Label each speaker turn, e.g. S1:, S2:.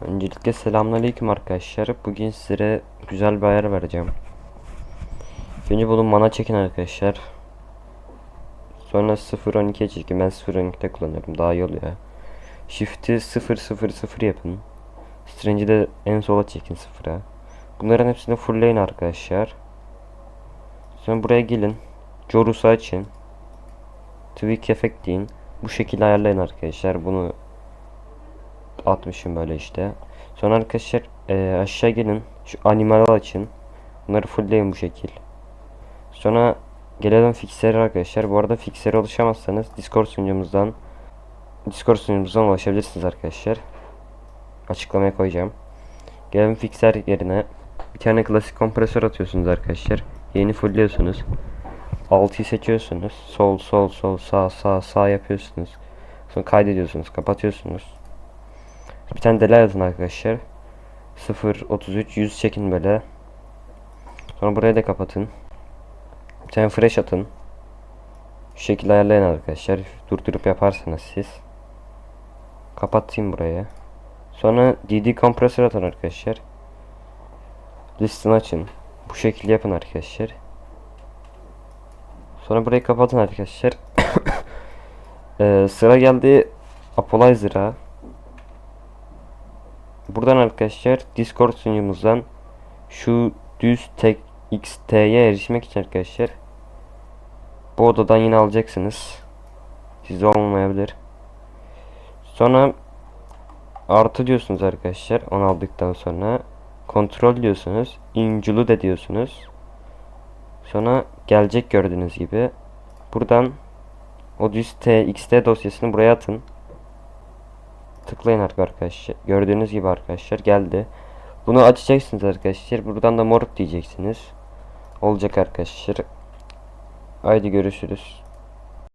S1: Öncelikle selamünaleyküm arkadaşlar. Bugün size güzel bir ayar vereceğim. Önce bunu mana çekin arkadaşlar. Sonra 0.12'ye çekin. Ben 0.12'de kullanıyorum. Daha iyi oluyor. Shift'i 0.0.0 yapın. Strange'i de en sola çekin 0'a. Bunların hepsini fullleyin arkadaşlar. Sonra buraya gelin. Jorus'u açın. Tweak Effect deyin. Bu şekilde ayarlayın arkadaşlar. Bunu atmışım böyle işte. Sonra arkadaşlar eee, aşağı gelin. Şu animal açın. Bunları fullleyin bu şekil. Sonra gelelim fixlere arkadaşlar. Bu arada fixlere ulaşamazsanız Discord sunucumuzdan Discord sunucumuzdan ulaşabilirsiniz arkadaşlar. Açıklamaya koyacağım. Gelelim fixer yerine bir tane klasik kompresör atıyorsunuz arkadaşlar. Yeni fullliyorsunuz. 6'yı seçiyorsunuz. Sol sol sol sağ sağ sağ yapıyorsunuz. Sonra kaydediyorsunuz, kapatıyorsunuz. Bir tane delay yazın arkadaşlar. 0 33 100 çekin böyle. Sonra burayı da kapatın. Bir tane fresh atın. Şu şekilde ayarlayın arkadaşlar. Durdurup yaparsanız siz. Kapatayım burayı. Sonra DD kompresör atın arkadaşlar. Listini açın. Bu şekilde yapın arkadaşlar. Sonra burayı kapatın arkadaşlar. Ee, sıra geldi Apolizer'a. Buradan arkadaşlar Discord sunucumuzdan şu düz tek XT'ye erişmek için arkadaşlar bu odadan yine alacaksınız. Sizde olmayabilir. Sonra artı diyorsunuz arkadaşlar onu aldıktan sonra kontrol diyorsunuz. include de diyorsunuz. Sonra gelecek gördüğünüz gibi. Buradan o düz TXT dosyasını buraya atın. Tıklayın arkadaşlar. Gördüğünüz gibi arkadaşlar geldi. Bunu açacaksınız arkadaşlar. Buradan da moruk diyeceksiniz. Olacak arkadaşlar. Haydi görüşürüz.